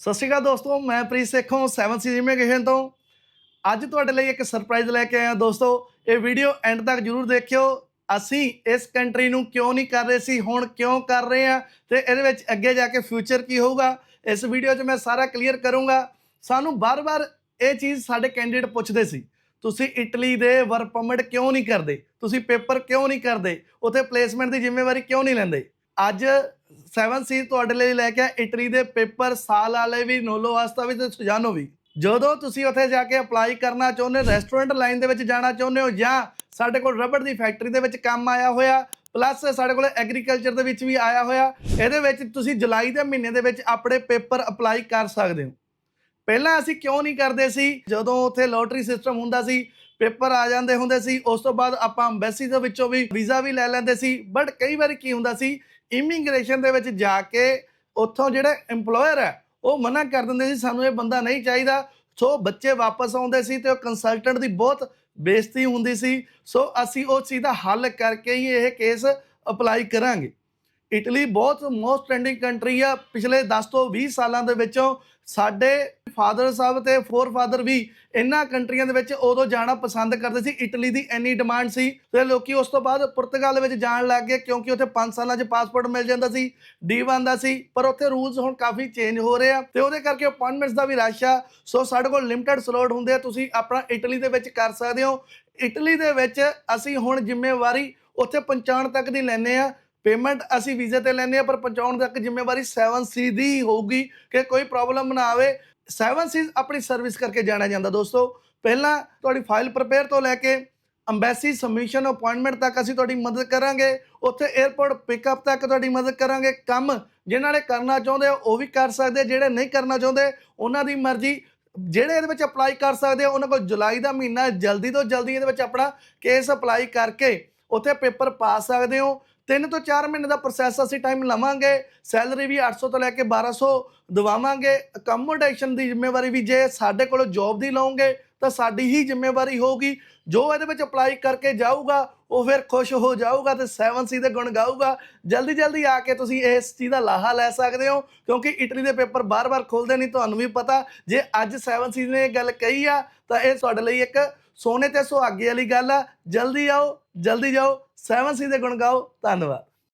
ਸਤਿ ਸ਼੍ਰੀ ਅਕਾਲ ਦੋਸਤੋ, ਮੈਂ ਪ੍ਰੀਤ ਸੇਖੋਂ 7 ਸੀ ਇਮੀਗ੍ਰੇਸ਼ਨ ਤੋਂ। ਅੱਜ ਤੁਹਾਡੇ ਲਈ ਇੱਕ ਸਰਪ੍ਰਾਈਜ਼ ਲੈ ਕੇ ਆਇਆ ਦੋਸਤੋ, ਇਹ ਵੀਡੀਓ ਐਂਡ ਤੱਕ ਜਰੂਰ ਦੇਖਿਓ। ਅਸੀਂ ਇਸ ਕੰਟਰੀ ਨੂੰ ਕਿਉਂ ਨਹੀਂ ਕਰ ਰਹੇ ਸੀ, ਹੁਣ ਕਿਉਂ ਕਰ ਰਹੇ ਆ ਤੇ ਇਹਦੇ ਵਿੱਚ ਅੱਗੇ ਜਾ ਕੇ ਫਿਊਚਰ ਕੀ ਹੋਊਗਾ, ਇਸ ਵੀਡੀਓ 'ਚ ਮੈਂ ਸਾਰਾ ਕਲੀਅਰ ਕਰੂੰਗਾ। ਸਾਨੂੰ ਬਾਰ-ਬਾਰ ਇਹ ਚੀਜ਼ ਸਾਡੇ ਕੈਂਡੀਡੇਟ ਪੁੱਛਦੇ ਸੀ, ਤੁਸੀਂ ਇਟਲੀ ਦੇ ਵਰਕ ਪਰਮਿਟ ਕਿਉਂ ਨਹੀਂ ਕਰਦੇ? ਤੁਸੀਂ ਪੇਪਰ ਕਿਉਂ ਨਹੀਂ ਕਰਦੇ? ਉੱਥੇ ਪਲੇਸਮੈਂਟ ਦੀ ਜ਼ਿੰਮੇਵਾਰੀ ਕਿਉਂ ਨਹੀਂ ਲੈਂਦੇ? ਅੱਜ 7 ਸੀ ਤੁਹਾਡੇ ਲਈ ਲੈ ਕੇ ਆਇਆ, ਇਟਲੀ ਦੇ ਪੇਪਰ ਸਾਲ ਵਾਲੇ ਵੀ, ਨੋਲੋ ਵਾਸਤਾ ਵੀ ਤੇ ਸੁਜਾਨੋ ਵੀ। ਜਦੋਂ ਤੁਸੀਂ ਉੱਥੇ ਜਾ ਕੇ ਅਪਲਾਈ ਕਰਨਾ ਚਾਹੁੰਦੇ ਰੈਸਟੋਰੈਂਟ ਲਾਈਨ ਦੇ ਵਿੱਚ ਜਾਣਾ ਚਾਹੁੰਦੇ ਹੋ ਜਾਂ ਸਾਡੇ ਕੋਲ ਰਬੜ ਦੀ ਫੈਕਟਰੀ ਦੇ ਵਿੱਚ ਕੰਮ ਆਇਆ ਹੋਇਆ ਪਲੱਸ ਸਾਡੇ ਕੋਲ ਐਗਰੀਕਲਚਰ ਦੇ ਵਿੱਚ ਵੀ ਆਇਆ ਹੋਇਆ, ਇਹਦੇ ਵਿੱਚ ਤੁਸੀਂ ਜੁਲਾਈ ਦੇ ਮਹੀਨੇ ਦੇ ਵਿੱਚ ਆਪਣੇ ਪੇਪਰ ਅਪਲਾਈ ਕਰ ਸਕਦੇ ਹੋ। ਪਹਿਲਾਂ ਅਸੀਂ ਕਿਉਂ ਨਹੀਂ ਕਰਦੇ ਸੀ? ਜਦੋਂ ਉੱਥੇ ਲੋਟਰੀ ਸਿਸਟਮ ਹੁੰਦਾ ਸੀ, ਪੇਪਰ ਆ ਜਾਂਦੇ ਹੁੰਦੇ ਸੀ, ਉਸ ਤੋਂ ਬਾਅਦ ਆਪਾਂ ਐਮਬੈਸੀ ਦੇ ਵਿੱਚੋਂ ਵੀ ਵੀਜ਼ਾ ਵੀ ਲੈ ਲੈਂਦੇ ਸੀ। ਬਟ ਕਈ ਵਾਰੀ ਕੀ ਹੁੰਦਾ ਸੀ ਇਮੀਗ੍ਰੇਸ਼ਨ ਦੇ ਵਿੱਚ ਜਾ ਕੇ ਉੱਥੋਂ ਜਿਹੜਾ EMPLOYER ਹੈ, ਉਹ ਮਨਾ ਕਰ ਦਿੰਦੇ ਸੀ, ਸਾਨੂੰ ਇਹ ਬੰਦਾ ਨਹੀਂ ਚਾਹੀਦਾ। ਸੋ ਬੱਚੇ ਵਾਪਸ ਆਉਂਦੇ ਸੀ ਤੇ ਉਹ ਕੰਸਲਟੈਂਟ ਦੀ ਬਹੁਤ ਬੇਇੱਜ਼ਤੀ ਹੁੰਦੀ ਸੀ। ਸੋ ਅਸੀਂ ਉਹ ਚੀਜ਼ ਦਾ ਹੱਲ ਕਰਕੇ ਹੀ ਇਹ ਕੇਸ ਅਪਲਾਈ ਕਰਾਂਗੇ। ਇਟਲੀ ਬਹੁਤ ਮੋਸਟ ਟ੍ਰੈਂਡਿੰਗ ਕੰਟਰੀ ਆ। ਪਿਛਲੇ 10 ਤੋਂ 20 ਸਾਲਾਂ ਦੇ ਵਿੱਚੋਂ ਸਾਡੇ ਫਾਦਰ ਸਾਹਿਬ ਤੇ ਫੋਰ ਫਾਦਰ ਵੀ ਇਹਨਾਂ ਕੰਟਰੀਆਂ ਦੇ ਵਿੱਚ ਉਦੋਂ ਜਾਣਾ ਪਸੰਦ ਕਰਦੇ ਸੀ। ਇਟਲੀ ਦੀ ਇੰਨੀ ਡਿਮਾਂਡ ਸੀ ਤੇ ਲੋਕੀ ਉਸ ਤੋਂ ਬਾਅਦ ਪੁਰਤਗਾਲ ਵਿੱਚ ਜਾਣ ਲੱਗ ਗਏ ਕਿਉਂਕਿ ਉੱਥੇ 5 ਸਾਲਾਂ 'ਚ ਪਾਸਪੋਰਟ ਮਿਲ ਜਾਂਦਾ ਸੀ ਡੀ1 ਦਾ ਸੀ। ਪਰ ਉੱਥੇ ਰੂਲਸ ਹੁਣ ਕਾਫੀ ਚੇਂਜ ਹੋ ਰਹੇ ਆ ਤੇ ਉਹਦੇ ਕਰਕੇ ਅਪਾਇੰਟਮੈਂਟਸ ਦਾ ਵੀ ਰਸ਼ ਆ। ਸੋ ਸਾਡੇ ਕੋਲ ਲਿਮਟਿਡ ਸਲੋਟ ਹੁੰਦੇ ਆ, ਤੁਸੀਂ ਆਪਣਾ ਇਟਲੀ ਦੇ ਵਿੱਚ ਕਰ ਸਕਦੇ ਹੋ। ਇਟਲੀ ਦੇ ਵਿੱਚ ਅਸੀਂ ਹੁਣ ਜ਼ਿੰਮੇਵਾਰੀ ਉੱਥੇ ਪਹੁੰਚਾਉਣ ਤੱਕ ਦੀ ਲੈਨੇ ਆ। ਪੇਮੈਂਟ ਅਸੀਂ ਵੀਜ਼ੇ ਤੇ ਲੈਨੇ ਆ ਪਰ ਪਹੁੰਚਾਉਣ ਤੱਕ ਜ਼ਿੰਮੇਵਾਰੀ 7C ਦੀ ਹੋਊਗੀ ਕਿ ਕੋਈ ਪ੍ਰੋਬਲਮ ਨਾ ਆਵੇ। 7C ਆਪਣੀ ਸਰਵਿਸ ਕਰਕੇ ਜਾਣਿਆ ਜਾਂਦਾ ਦੋਸਤੋ। ਪਹਿਲਾਂ ਤੁਹਾਡੀ ਫਾਈਲ ਪ੍ਰਪੇਅਰ ਤੋਂ ਲੈ ਕੇ ਅੰਬੈਸੀ ਸਬਮਿਸ਼ਨ ਅਪਾਇੰਟਮੈਂਟ ਤੱਕ ਅਸੀਂ ਤੁਹਾਡੀ ਮਦਦ ਕਰਾਂਗੇ। ਉੱਥੇ 에ਅਰਪੋਰਟ ਪਿਕਅਪ ਤੱਕ ਤੁਹਾਡੀ ਮਦਦ ਕਰਾਂਗੇ। ਕੰਮ ਜਿਨ੍ਹਾਂ ਨੇ ਕਰਨਾ ਚਾਹੁੰਦੇ ਉਹ ਵੀ ਕਰ ਸਕਦੇ ਜਿਹੜੇ ਨਹੀਂ ਕਰਨਾ ਚਾਹੁੰਦੇ, ਉਹਨਾਂ ਦੀ ਮਰਜ਼ੀ। ਜਿਹੜੇ ਇਹਦੇ ਵਿੱਚ ਅਪਲਾਈ ਕਰ ਸਕਦੇ ਆ, ਉਹਨਾਂ ਕੋਲ ਜੁਲਾਈ ਦਾ ਮਹੀਨਾ ਜਲਦੀ ਤੋਂ ਜਲਦੀ ਇਹਦੇ ਵਿੱਚ ਆਪਣਾ ਕੇਸ ਅਪਲਾਈ ਕਰਕੇ ਉੱਥੇ ਪੇਪਰ ਪਾ ਸਕਦੇ ਹੋ। ਤਿੰਨ ਤੋਂ 4 ਮਹੀਨੇ ਦਾ ਪ੍ਰੋਸੈਸ ਅਸੀਂ ਟਾਈਮ ਲਵਾਂਗੇ ਸੈਲਰੀ ਵੀ 800 ਤੋਂ ਲੈ ਕੇ 1200 ਦਵਾਵਾਂਗੇ। ਅਕਮੋਡੇਸ਼ਨ ਦੀ ਜ਼ਿੰਮੇਵਾਰੀ ਵੀ ਜੇ ਸਾਡੇ ਕੋਲੋਂ ਜੌਬ ਦੀ ਲਓਗੇ, ਤਾਂ ਸਾਡੀ ਹੀ ਜ਼ਿੰਮੇਵਾਰੀ ਹੋਊਗੀ। ਜੋ ਇਹਦੇ ਵਿੱਚ ਅਪਲਾਈ ਕਰਕੇ ਜਾਊਗਾ, ਉਹ ਫਿਰ ਖੁਸ਼ ਹੋ ਜਾਊਗਾ ਤੇ 7C ਦੇ ਗੁਣ ਗਾਊਗਾ। ਜਲਦੀ ਜਲਦੀ ਆ ਕੇ ਤੁਸੀਂ ਇਸ ਚੀਜ਼ ਦਾ ਲਾਹਾ ਲੈ ਸਕਦੇ ਹੋ, ਕਿਉਂਕਿ ਇਟਲੀ ਦੇ ਪੇਪਰ ਬਾਰ-ਬਾਰ ਖੁੱਲਦੇ ਨਹੀਂ, ਤੁਹਾਨੂੰ ਵੀ ਪਤਾ। ਜੇ ਅੱਜ 7C ਨੇ ਇਹ ਗੱਲ ਕਹੀ ਆ, ਤਾਂ ਇਹ ਤੁਹਾਡੇ ਲਈ ਇੱਕ ਸੋਨੇ ਤੇ ਸੁਹਾਗੇ ਵਾਲੀ ਗੱਲ ਆ। ਜਲਦੀ ਆਓ, ਜਲਦੀ ਜਾਓ 7C ਦੇ ਗੁਣ ਗਾਓ। ਧੰਨਵਾਦ।